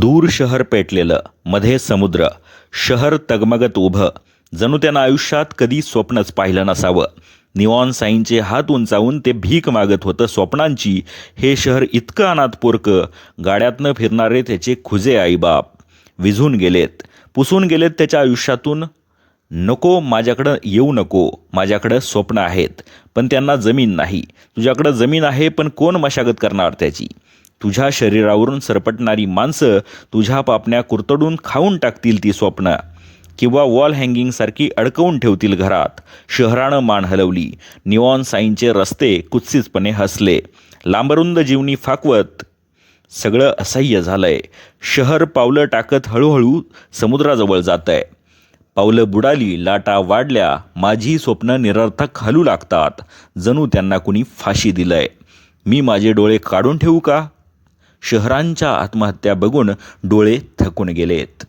दूर शहर पेटलेलं मध्ये समुद्र शहर तगमगत उभं जणू त्यानं आयुष्यात कधी स्वप्नच पाहिलं नसावं. निवॉन साईंचे हात उंचावून ते भीक मागत होतं स्वप्नांची हे शहर इतकं अनाथ पोरकं गाड्यातनं फिरणारे त्याचे खुजे आईबाप. विझून गेलेत पुसून गेलेत त्याच्या आयुष्यातून नको माझ्याकडं येऊ नको माझ्याकडं स्वप्न आहेत पण त्यांना जमीन नाही तुझ्याकडं जमीन आहे पण कोण मशागत करणार त्याची? तुझ्या शरीरावरून सरपटणारी माणसं तुझ्या पापण्या कुरतडून खाऊन टाकतील ती स्वप्न. किंवा वॉल हँगिंगसारखी अडकवून ठेवतील घरात. शहरानं मान हलवली. निऑन साईनचे रस्ते कुत्सितपणे हसले. लांबरुंद जीवनी फाकवत. सगळं असह्य झालंय. शहर पावलं टाकत हळूहळू समुद्राजवळ जात आहे पावलं बुडाली लाटा वाढल्या. माझी स्वप्न निरर्थक हलू लागतात. जणू त्यांना कुणी फाशी दिलंय. मी माझे डोळे काढून ठेवू का? शहरांच्या आत्महत्या बघून डोळे थकून गेलेत.